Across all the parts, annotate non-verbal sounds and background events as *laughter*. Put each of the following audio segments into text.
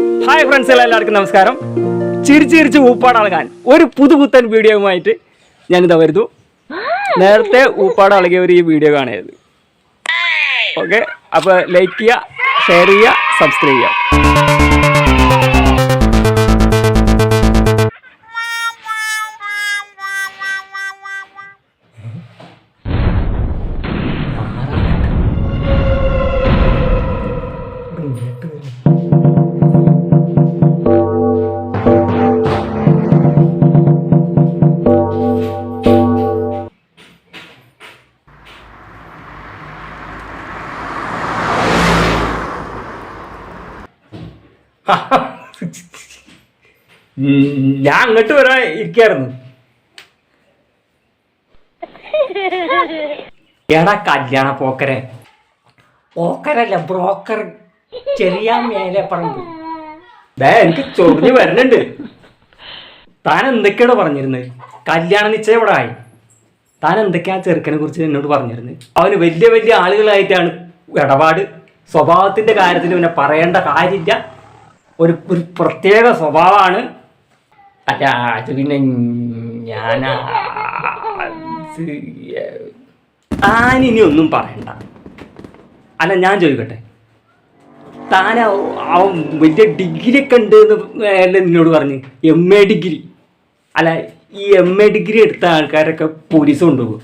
Hi friends എല്ലാവർക്കും നമസ്കാരം. ചിരിച്ച് ചിരിച്ച് ഊപ്പാടളകാൻ ഒരു പുതുപുത്തൻ വീഡിയോയുമായിട്ട് ഞാനിതാ വരുന്നു. നേരത്തെ ഊപ്പാട് അളകിയവർ ഈ വീഡിയോ കാണരുത്. ഓക്കെ അപ്പോൾ ലൈക്ക് ചെയ്യുക ഷെയർ ചെയ്യുക സബ്സ്ക്രൈബ് ചെയ്യുക. ഞാൻ അങ്ങോട്ട് വരാൻ ഇരിക്കായിരുന്നു. എടാ കല്യാണ പോക്കരെ. പോക്കരല്ല ബ്രോക്കർ. ചെറിയ മേലെ പറമ്പ്. ബേ എനിക്ക് ചൊറിഞ്ഞ് വരുന്നുണ്ട്. താൻ എന്തൊക്കെയാണ് പറഞ്ഞിരുന്നത്? കല്യാണ നിശ്ചയം ഇവിടെ ആയി? താൻ എന്തൊക്കെയാ ചെറുക്കനെ കുറിച്ച് എന്നോട് പറഞ്ഞിരുന്നത്? അവന് വലിയ വലിയ ആളുകളായിട്ടാണ് ഇടപാട്. സ്വഭാവത്തിന്റെ കാര്യത്തിൽ പിന്നെ പറയേണ്ട കാര്യമില്ല. ഒരു ഒരു പ്രത്യേക സ്വഭാവമാണ്. അല്ല അത് പിന്നെ ഞാൻ താനിനി ഒന്നും പറയണ്ട. അല്ല ഞാൻ ചോദിക്കട്ടെ. താൻ അവൻ വലിയ ഡിഗ്രി ഒക്കെ ഉണ്ട് എന്ന് എന്നോട് പറഞ്ഞ്? M A degree. അല്ല ഈ എം എ ഡിഗ്രി എടുത്ത ആൾക്കാരൊക്കെ പോലീസ് കൊണ്ടുപോകും.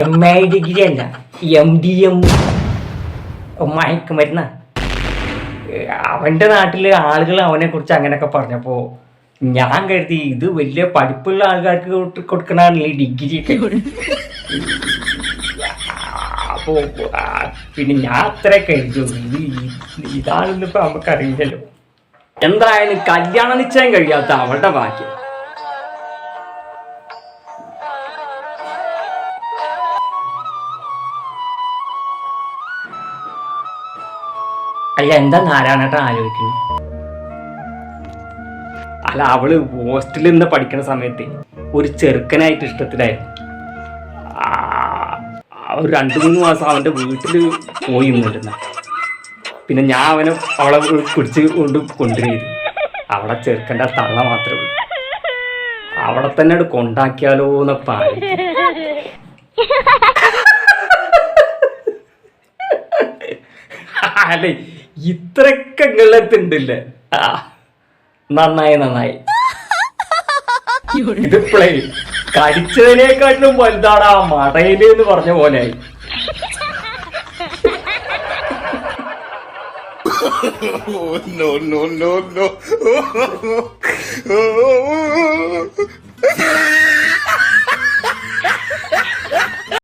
എം എ ഡിഗ്രി അല്ല എം ഡി എം മയക്കുമരുന്ന അവന്റെ നാട്ടിൽ ആളുകൾ അവനെ കുറിച്ച് അങ്ങനെയൊക്കെ പറഞ്ഞപ്പോ ഞാൻ കരുതി ഇത് വലിയ പഠിപ്പുള്ള ആൾക്കാർക്ക് കൊടുക്കണാണല്ലോ ഡിഗ്രി ഒക്കെ. പിന്നെ ഞാൻ അത്ര കരുതു ഇത് ഈ- ഇതാണെന്ന് ഇപ്പൊ നമുക്കറിയില്ലല്ലോ. എന്തായാലും കല്യാണം നിശ്ചയം കഴിയാത്ത അവളുടെ ഭാഗ്യം. അല്ല എന്താ നാരായണേട്ടൻ ആലോചിക്കുന്നു അല്ല അവൾ ഹോസ്റ്റലിൽ നിന്ന് പഠിക്കുന്ന സമയത്ത് ഒരു ചെറുക്കനായിട്ട് ഇഷ്ടത്തിലായിരുന്നു. ഒരു രണ്ടു മൂന്ന് മാസം അവന്റെ വീട്ടിൽ പോയി നിന്നിരുന്ന. പിന്നെ ഞാൻ അവനെ അവളെ പിടിച്ച് കൊണ്ട് കൊണ്ടുവരും അവളെ ചെറുക്കന്റെ തള്ള മാത്രമേ ഉള്ളൂ. അവിടെ തന്നെ അത് കൊണ്ടാക്കിയാലോ എന്നൊക്കെ. *laughs* അല്ലേ? ഇത്രയൊക്കെ ഗളത്തുണ്ടല്ലേ നന്നായി നന്നായി. ഇത് പ്ലേ കടിച്ചതിനേക്കാട്ടിലും വലുതാണ് ആ മടയിൽ എന്ന് പറഞ്ഞ പോലെ *laughs* no, no, no, no. *laughs*